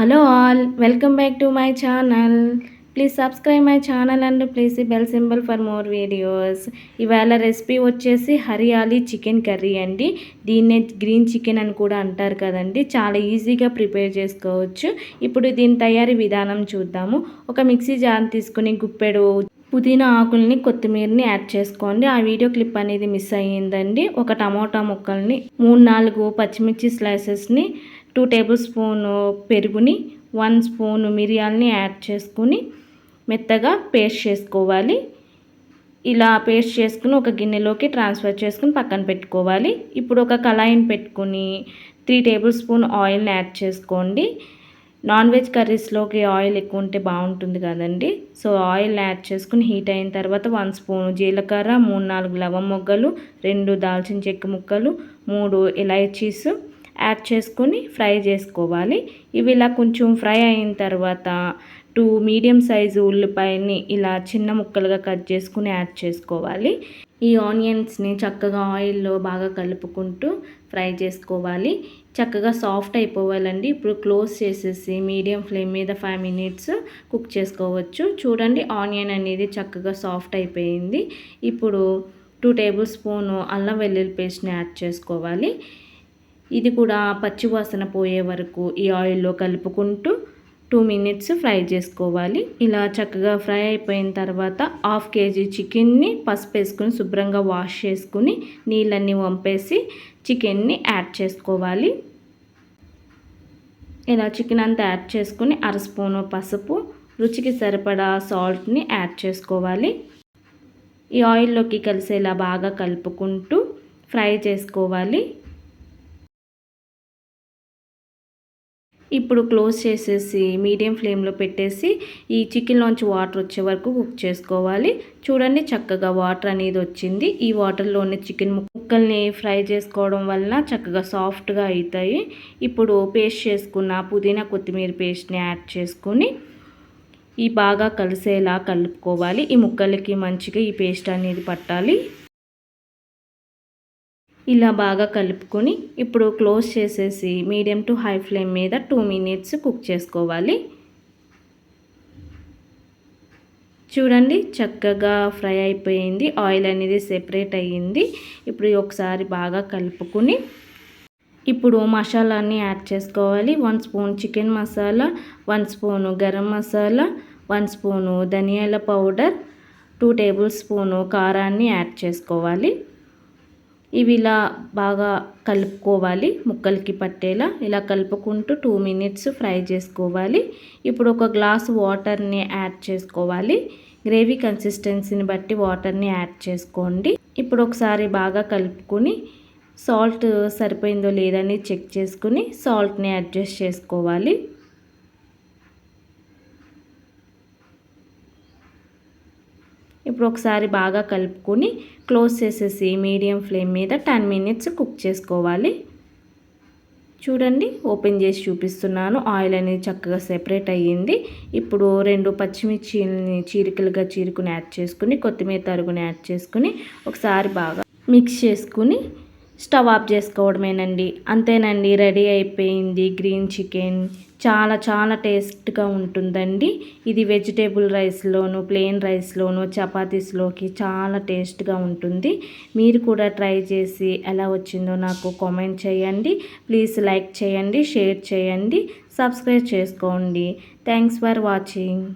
Hello all welcome back to my channel. Please subscribe my channel and please bell symbol for more videos. ఇవాళ recipe వచ్చేసి Hariyali chicken curry అండి. దీన్నే green chicken అని కూడా అంటారు కదండి. చాలా ఈజీగా ప్రిపేర్ చేసుకోవచ్చు. ఇప్పుడు దీని తయారీ విధానం చూద్దాము. ఒక మిక్సీ జార్ తీసుకుని గుప్పెడు పుదీనా ఆకుల్ని కొత్తిమీరని యాడ్ చేసుకోండి. ఆ వీడియో క్లిప్ అనేది మిస్ అయ్యిందండి. ఒక టమోటా ముక్కల్ని మూడు నాలుగు పచ్చిమిర్చి స్లైసెస్ని టూ టేబుల్ స్పూన్ పెరుగుని వన్ స్పూన్ మిరియాలని యాడ్ చేసుకుని మెత్తగా పేస్ట్ చేసుకోవాలి. ఇలా పేస్ట్ చేసుకుని ఒక గిన్నెలోకి ట్రాన్స్ఫర్ చేసుకుని పక్కన పెట్టుకోవాలి. ఇప్పుడు ఒక కళాయిని పెట్టుకుని త్రీ టేబుల్ స్పూన్ ఆయిల్ని యాడ్ చేసుకోండి. నాన్ వెజ్ కర్రీస్లోకి ఆయిల్ ఎక్కువ ఉంటే బాగుంటుంది కదండి. సో ఆయిల్ యాడ్ చేసుకుని హీట్ అయిన తర్వాత వన్ స్పూన్ జీలకర్ర మూడు నాలుగు లవం మొగ్గలు రెండు దాల్చిన చెక్క ముక్కలు మూడు ఇలైచీస్ యాడ్ చేసుకొని ఫ్రై చేసుకోవాలి. ఇవి ఇలా కొంచెం ఫ్రై అయిన తర్వాత టూ మీడియం సైజు ఉల్లిపాయని ఇలా చిన్న ముక్కలుగా కట్ చేసుకుని యాడ్ చేసుకోవాలి. ఈ ఆనియన్స్ని చక్కగా ఆయిల్లో బాగా కలుపుకుంటూ ఫ్రై చేసుకోవాలి. చక్కగా సాఫ్ట్ అయిపోవాలండి. ఇప్పుడు క్లోజ్ చేసేసి మీడియం ఫ్లేమ్ మీద ఫైవ్ మినిట్స్ కుక్ చేసుకోవచ్చు. చూడండి ఆనియన్ అనేది చక్కగా సాఫ్ట్ అయిపోయింది. ఇప్పుడు టూ టేబుల్ స్పూను అల్లం వెల్లుల్లి పేస్ట్ని యాడ్ చేసుకోవాలి. ఇది కూడా పచ్చివాసన పోయే వరకు ఈ ఆయిల్లో కలుపుకుంటూ టూ మినిట్స్ ఫ్రై చేసుకోవాలి. ఇలా చక్కగా ఫ్రై అయిపోయిన తర్వాత హాఫ్ కేజీ చికెన్ని పసుపు వేసుకుని శుభ్రంగా వాష్ చేసుకుని నీళ్ళన్నీ వంపేసి చికెన్ని యాడ్ చేసుకోవాలి. ఇలా చికెన్ అంతా యాడ్ చేసుకుని అర స్పూను పసుపు రుచికి సరిపడా సాల్ట్ని యాడ్ చేసుకోవాలి. ఈ ఆయిల్లోకి కలిసేలా బాగా కలుపుకుంటూ ఫ్రై చేసుకోవాలి. ఇప్పుడు క్లోజ్ చేసేసి మీడియం ఫ్లేమ్లో పెట్టేసి ఈ చికెన్లోంచి వాటర్ వచ్చే వరకు కుక్ చేసుకోవాలి. చూడండి చక్కగా వాటర్ అనేది వచ్చింది. ఈ వాటర్లోని చికెన్ ముక్కల్ని ఫ్రై చేసుకోవడం వలన చక్కగా సాఫ్ట్గా అవుతాయి ఇప్పుడు పేస్ట్ చేసుకున్న పుదీనా కొత్తిమీర పేస్ట్ని యాడ్ చేసుకొని ఈ బాగా కలిసేలా కలుపుకోవాలి. ఈ ముక్కలకి మంచిగా ఈ పేస్ట్ అనేది పట్టాలి. ఇలా బాగా కలుపుకొని ఇప్పుడు క్లోజ్ చేసేసి మీడియం టు హై ఫ్లేమ్ మీద టూ మినిట్స్ కుక్ చేసుకోవాలి. చూడండి చక్కగా ఫ్రై అయిపోయింది. ఆయిల్ అనేది సెపరేట్ అయ్యింది. ఇప్పుడు ఒకసారి బాగా కలుపుకొని ఇప్పుడు మసాలాన్ని యాడ్ చేసుకోవాలి. One spoon chicken masala one spoon garam masala one spoon ధనియాల పౌడర్ టూ టేబుల్ స్పూను కారాన్ని యాడ్ చేసుకోవాలి. ఇవి ఇలా బాగా కలుపుకోవాలి ముక్కలకి పట్టేలా. ఇలా కలుపుకుంటూ టూ మినిట్స్ ఫ్రై చేసుకోవాలి. ఇప్పుడు ఒక గ్లాస్ వాటర్ని యాడ్ చేసుకోవాలి. గ్రేవీ కన్సిస్టెన్సీని బట్టి వాటర్ని యాడ్ చేసుకోండి. ఇప్పుడు ఒకసారి బాగా కలుపుకొని సాల్ట్ సరిపోయిందో లేదని చెక్ చేసుకుని సాల్ట్ని అడ్జస్ట్ చేసుకోవాలి. ఇప్పుడు ఒకసారి బాగా కలుపుకొని క్లోజ్ చేసేసి మీడియం ఫ్లేమ్ మీద టెన్ మినిట్స్ కుక్ చేసుకోవాలి. చూడండి ఓపెన్ చేసి చూపిస్తున్నాను. ఆయిల్ అనేది చక్కగా సెపరేట్ అయ్యింది. ఇప్పుడు రెండు పచ్చిమిర్చిని చీరికలుగా చీరుకుని యాడ్ చేసుకుని కొత్తిమీర తరుగుని యాడ్ చేసుకుని ఒకసారి బాగా మిక్స్ చేసుకుని స్టవ్ ఆఫ్ చేసుకోవడమేనండి. అంతేనండి రెడీ అయిపోయింది గ్రీన్ చికెన్. చాలా చాలా టేస్ట్గా ఉంటుందండి. ఇది వెజిటేబుల్ రైస్లోను ప్లెయిన్ రైస్లోను చపాతీస్లోకి చాలా టేస్ట్గా ఉంటుంది. మీరు కూడా ట్రై చేసి ఎలా వచ్చిందో నాకు కామెంట్ చేయండి. ప్లీజ్ లైక్ చేయండి షేర్ చేయండి సబ్స్క్రైబ్ చేసుకోండి. Thanks for watching.